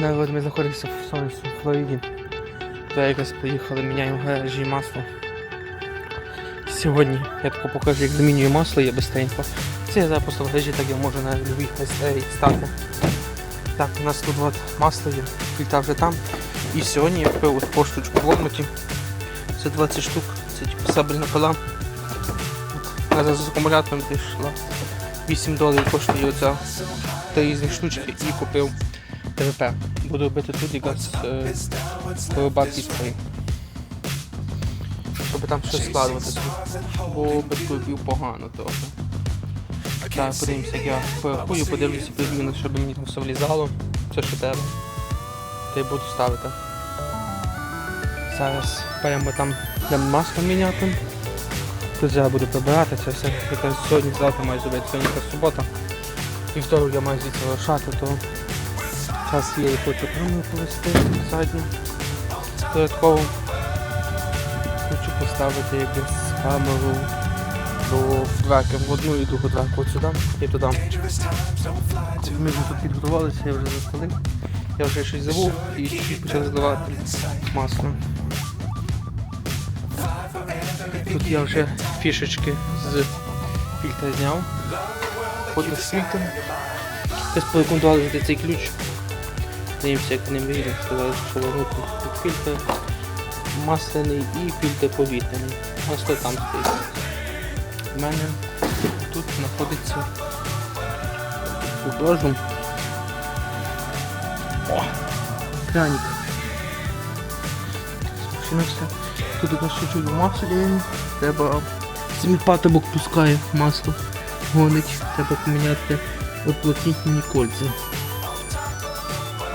Так, ми знаходимося в сонячній Флориді. Зараз якраз приїхали, міняємо в гаражі масло. Сьогодні я тако покажу, як замінюю масло, я быстренько. Це я зараз просто в гаражі, так я можу на любій стати. Так, у нас тут от масло є, фільтра вже там. І сьогодні я купив от по штучку в Walmart. Це 20 штук, це типу сабельна пила. От, Зараз з акумулятором пішла. 8 доларів коштує оця три різні штучки і купив ТВП. Буду робити тут е, порубати спрей. Щоб там щось складувати. Бо без клубів погано трохи. Так, подивимося, як я порахую, подивлюся приблизно, щоб мені там все влізало. Все, що треба. Та й буду ставити. Зараз беремо там масло міняти. Тут зараз буду прибирати це все. Якраз сьогодні завтра маю зробити, сьогодні субота. Вівторок я маю звідси лишати, то час є і хочу камеру повести задню. Додатково хочу поставити якусь камеру до дверки в одну і другу дверку от сюди і туди. Ми вже тут підготувалися, я вже застелив. Я вже щось забув і чуть почав зливати масло. Тут я вже фішечки з фільтра зняв. Ходив з фільтром. Десь порекомендували цей ключ. Дивимося, як ним вийде. Що робити фільтр масляний і фільтр повітряний. Масло там стоїть. У мене тут знаходиться покажу. О! Краник. Спочинався. Тут у нас чуть-чуть масло. Треба. Це мій патрубок пускає масло. Гонить. Треба поміняти оплотнітні кольця.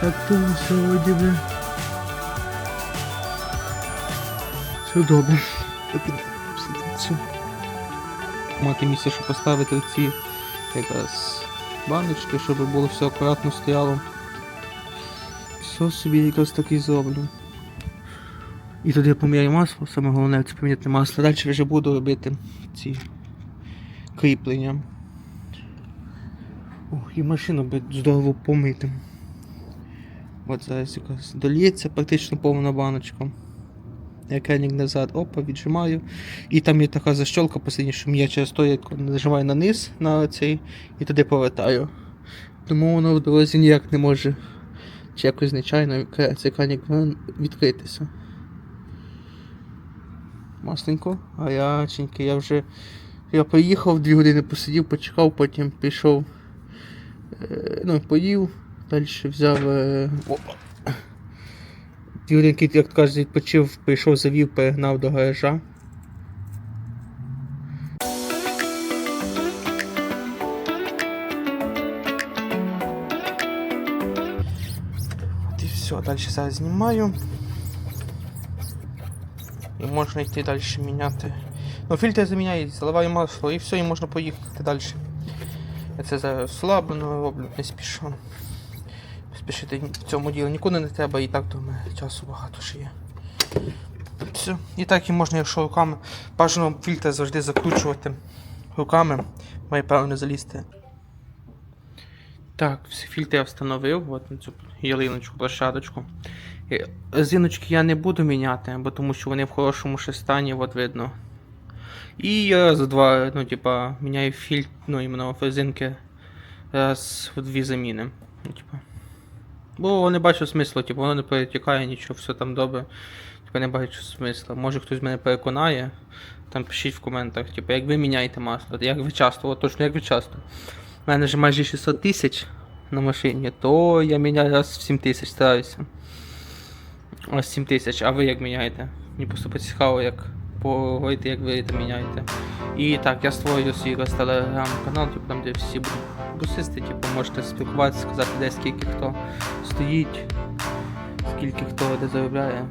Так то все вроді. Все добре. Мати місце, щоб поставити ці якраз баночки, щоб було все акуратно стояло. Все собі якраз так і зроблю. І я поміряю масло, саме головне це поміняти масло. Далі вже буду робити ці кріплення. Ох, і машину би здорово помити. От зараз якось дольється практично повна баночка. Я краник назад, опа, віджимаю. І там є така защолка посередині, що я через то я нажимаю на низ на цей і туди повертаю. Тому воно в дорозі ніяк не може чи якось звичайно цей краник відкритися. Масленько, чиньки, я вже я поїхав, дві години посидів, почекав, потім пішов, е, ну, поїв, далі взяв. Е, опа. Як кажуть, відпочив, прийшов, завів, перегнав до гаража. От і все, далі зараз знімаю. І можна йти далі міняти. Ну, фільтр заміняє, заливаю масло і все, і можна поїхати далі. Я це зараз слабо ну, роблю, не спішу. Спішити в цьому ділі нікуди не треба і так то часу багато ще є. Все. І так і можна, якщо руками. Бажано фільтр завжди закручувати руками, має не залізти. Так, всі фільтри я встановив, от на цю ялиночку, площадочку. Е, Резиночки я не буду міняти, бо тому що вони в хорошому ще стані, от видно. І я раз два, ну, типа, міняю фільтр, ну, іменно резинки раз в дві заміни. Ну, типа. Бо не бачу смислу, типу, воно не перетікає нічого, все там добре. Типу не бачу смисла. Може хтось мене переконає, там пишіть в коментах, типу, як ви міняєте масло, як ви часто, от точно як ви часто. У мене ж майже 600 тисяч на машині, то я міняю раз в 7 тисяч стараюся. Ось 7 тисяч, а ви як міняєте? Мені просто цікаво, як поговорити, як ви це міняєте. І так, я створюю свій телеграм-канал, типу, там де всі бусисти, типу, можете спілкуватися, сказати, де скільки хто стоїть, скільки хто де заробляє.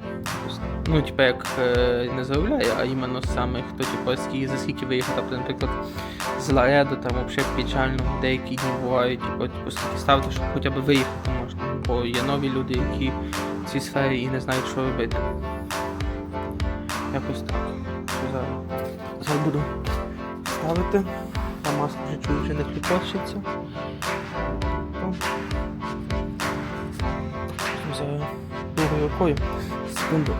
Ну, типу, як е, не заробляє, а іменно саме хто, типу, скільки, за скільки виїхав, тобто, наприклад, з Ларедо, там взагалі печально, деякі дні бувають, типу, типу, скільки ставити, щоб хоча б виїхати можна. Бо є нові люди, які в цій сфері і не знають, що робити. Якось так. Зараз, буду ставити. Там маска вже чую, вже не кліпочиться. за другою рукою. Секунду.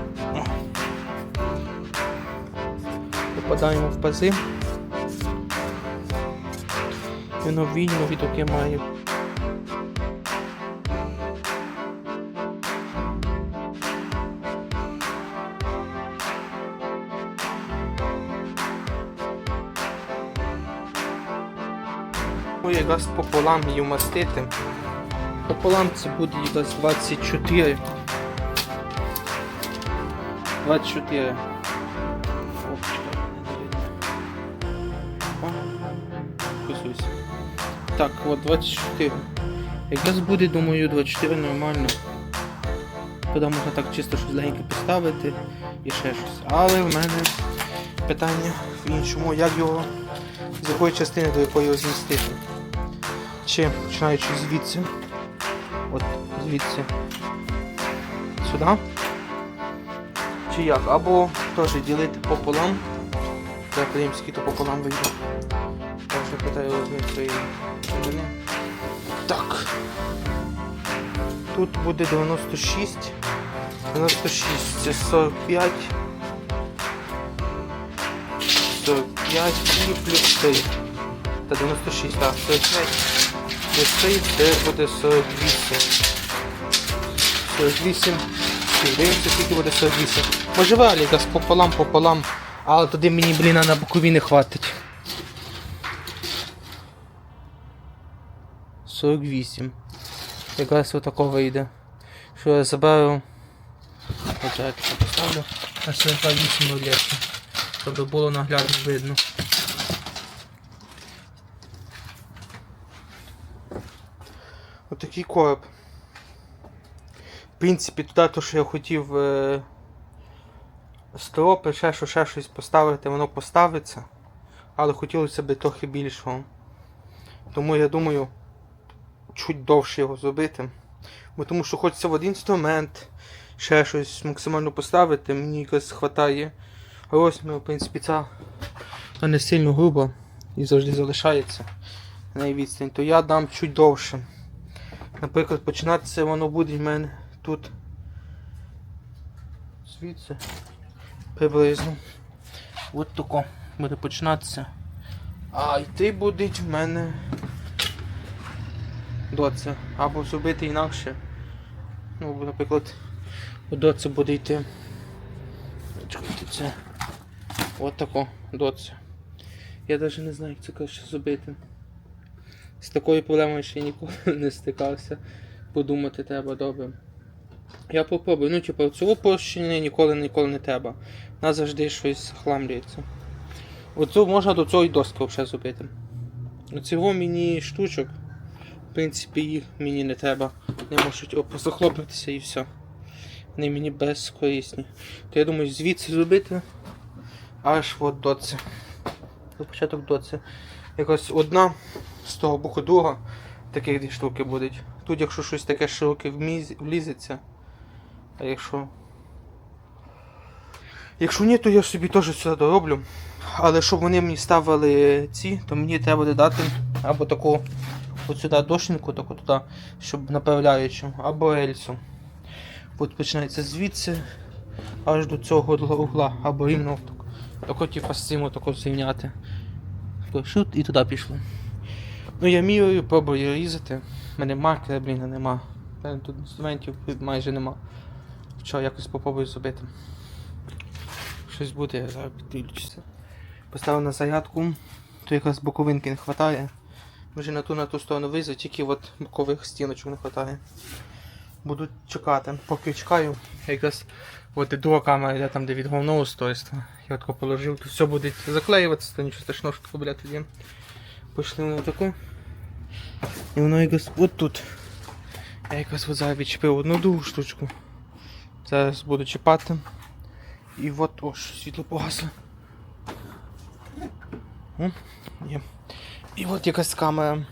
Попадаємо в пази. Воно вільно від якраз пополам її вмастити. Пополам це буде якраз 24. 24. О, чекай. О, Кусуйся. Так, от 24. Якраз буде, думаю, 24 нормально. Туди можна так чисто щось легеньке поставити і ще щось. Але в мене питання в іншому, як його, з якої частини до якої його змістити. Чи починаючи звідси. От звідси. Сюди. Чи як? Або теж ділити пополам. Це кримський то пополам вийде. Я вже питаю розмір цієї. Так. Тут буде 96. 96 це 45. 45 і плюс 3. Та 96, так, 45. Плюс 3 це буде 48. 48. Дивимося, скільки буде 48. Може валі якраз пополам, пополам. Але туди мені, блін, на бокові не хватить. 48. Якраз отако вийде. Що я заберу. Таке поставлю. На 48 рулетки. Щоб було наглядно видно. Отакий короб. В принципі, туди то, що я хотів е... стропи, ще що, ще щось поставити, воно поставиться. Але хотілося б трохи більшого. Тому я думаю, чуть довше його зробити. Бо тому що хочеться в один інструмент, ще щось максимально поставити, мені якось хватає розміру, в принципі, ця не сильно груба і завжди залишається на її відстань, то я дам чуть довше. Наприклад, починатися воно буде в мене тут звідси приблизно. От тако буде починатися. А йти буде в мене доце. Або зробити інакше. Ну, наприклад, доце буде йти. Чекайте це. От тако, доце. Я навіть не знаю, як це краще зробити. З такою проблемою ще ніколи не стикався. Подумати треба добре. Я попробую. Ну, типу, цього прощення ніколи ніколи не треба. Нас завжди щось хламлюється. Оцю можна до цієї доски взагалі зробити. Оцього мені штучок. В принципі, їх мені не треба. Вони можуть о, захлопнутися і все. Вони мені безкорисні. То я думаю, звідси зробити аж от до це. До початок до. Якось одна з того боку друга таких дві штуки будуть. Тут, якщо щось таке широке влізеться. А якщо. Якщо ні, то я собі теж сюди дороблю. Але щоб вони мені ставили ці, то мені треба додати або таку от сюди дошинку, таку туди, щоб направляючу, або рельсу. От починається звідси аж до цього угла, або рівно тако, типу з цим отако зрівняти. Шут і туди пішло. Ну я міряю, пробую різати. У мене маркера, блін, нема. Тут інструментів майже нема. Що якось попробую зробити. Щось буде, я зараз підключуся. Поставив на зарядку, то якраз боковинки не вистачає. Вже на ту на ту сторону визу, тільки от бокових стіночок не вистачає. Буду чекати. Поки чекаю, якраз от і друга камера йде там, де від головного устройства. Я тако положив, тут все буде заклеюватися, то нічого страшного, що тако буде тоді. Пішли на таку. І воно якраз от тут. Я якраз от зараз відчепив одну другу штучку. Зараз буду чіпати. І от ось світло погасло. О, є. І от якась камера.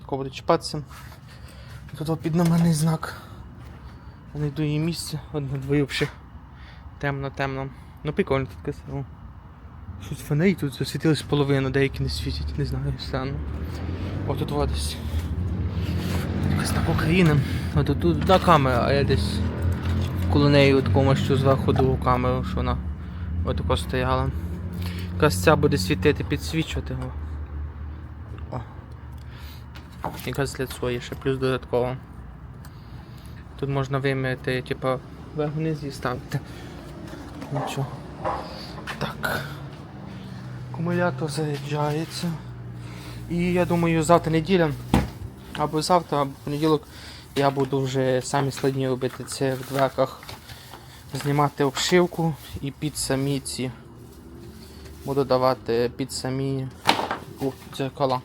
Тако буде чіпатися. Тут от підноманий знак. Я знайду її місце, от на двоє взагалі. Темно, темно. Ну прикольно тут красиво. Щось фонарі тут засвітились половину, деякі не світять, не знаю, странно. О, тут вода десь. Якась так України. От тут одна камера, а я десь коло неї такому що зверху другу камеру, що вона отако стояла. Ця буде світити, підсвічувати. О. О. Якраз для своє ще плюс додатково. Тут можна виміряти, типу, вверх-вниз і ставити. Нічого. Так. Акумулятор заряджається. І я думаю, завтра неділя. Або завтра, або понеділок я буду вже самі складні робити це в дверках. Знімати обшивку і під самі ці. Буду давати під самі дзеркала.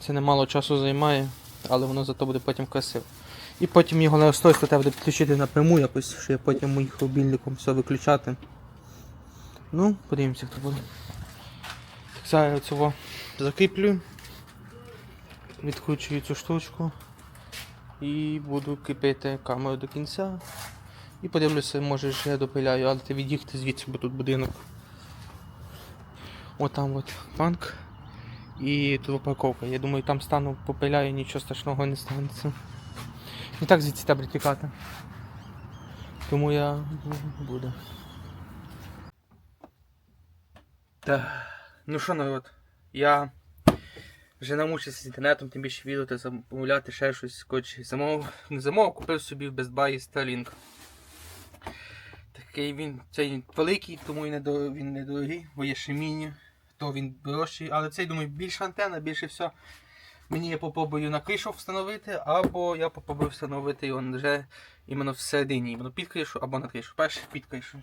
Це немало часу займає, але воно зато буде потім красиво. І потім його розстройство треба буде підключити напряму якось, що я потім моїх рубільником все виключати. Ну, подивимося, хто буде. Зараз я цього закріплю, відкручую цю штучку і буду кріпити камеру до кінця. І подивлюся, може ще допиляю, але ти від'їхати звідси, бо тут будинок. Отам от банк. І тут парковка. Я думаю, там стану попиляю, нічого страшного не станеться. І так звідси треба тікати. Тому я буду. Так. Ну що, народ, я вже намучився з інтернетом, тим більше відео та замовляти ще щось. Коротше, замов, не замовив, купив собі в Best Buy Starlink. Такий він, цей великий, тому і недо- він недорогий, бо є ще міні, то він дорожчий, але цей, думаю, більша антенна, більше все. Мені я попробую на кришу встановити, або я попробую встановити його вже іменно всередині, іменно під кришу або на кришу. Перше під кришу.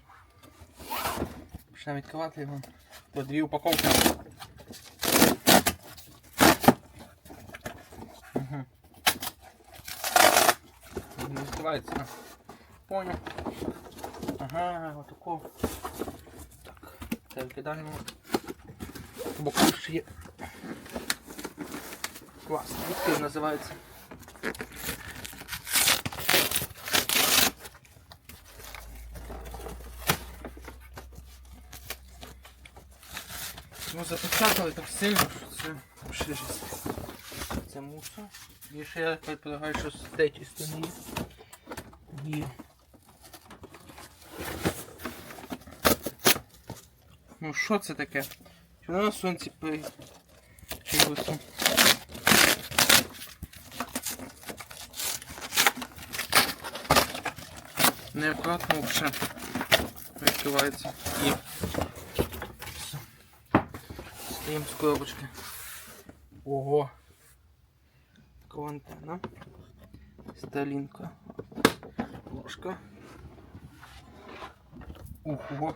Почнемо відкривати його. Тут дві упаковки. Угу. Не відкривається. Понял. Ага, отако. Так, це викидаємо. Ще є. Клас, відкрив називається. Ну запечатали так сильно, що це ще. Це мусор. І ще я предполагаю, що третьої сторони є. Ну що це таке? Воно на сонці при... чогось? Неаккуратно взагалі відкривається. І все. Стоїмо з коробочки. Ого. Така антенна. Сталінка. Ложка. Ого.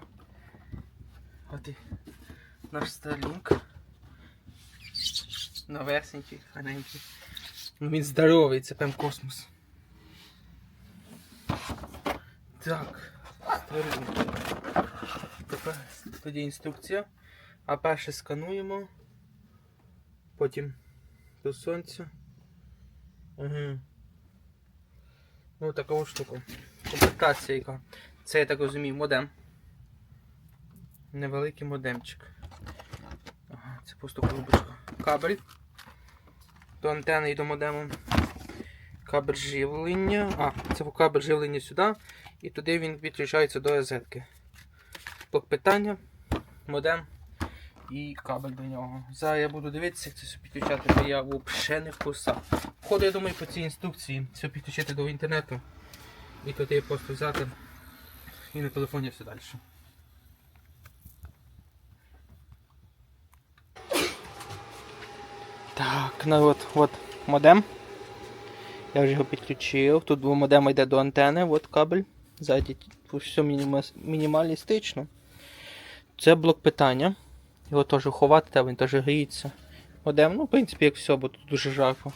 А ти наш Starlink. Новесенький, гарненький. Ну він здоровий, це прям космос. Так, Starlink. Тепер тоді інструкція. А перше скануємо. Потім до сонця. Угу. Ну таку штуку. Комплектація яка. Це я так розумію, модем. Невеликий модемчик. Ага, це просто коробочка. Кабель. До антени і до модему. Кабель живлення. А, це кабель живлення сюди. І туди він підключається до розетки. Блок питання, модем і кабель до нього. Зараз я буду дивитися, як це все підключати, бо я взагалі не в курсах. Походу, я думаю, по цій інструкції все підключити до інтернету. І туди просто взяти і на телефоні все далі. Так, ну от от модем. Я вже його підключив. Тут модем йде до антени, от кабель. Ззаді все мінімалістично. Це блок питання. Його теж ховати, та він теж гріється. Модем, ну, в принципі, як все, бо тут дуже жарко.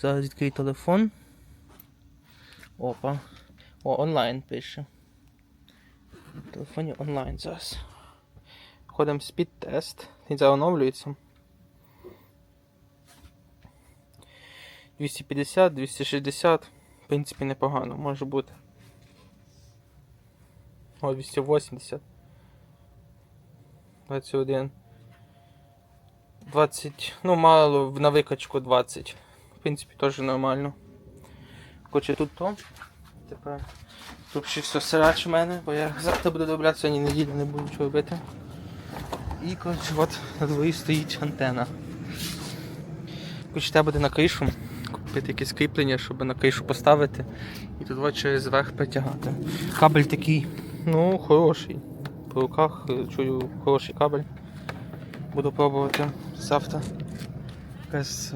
Зараз відкрий телефон. Опа. О, онлайн пише. В телефоні онлайн зараз. Ходимо в спідтест. Він заоновлюється. 250-260, в принципі, непогано може бути. О, 280. 21. 20, ну, мало на викачку 20. В принципі, теж нормально. Хоче тут то. Тепер тут ще все срач в мене, бо я завтра буду добратися, сьогодні неділю не буду чого робити. І коротше, от на дворі стоїть антена. Коротше, треба буде на кришу купити якесь кріплення, щоб на кришу поставити і тут через верх притягати. Кабель такий, ну, хороший. По руках е, чую хороший кабель. Буду пробувати завтра. Якась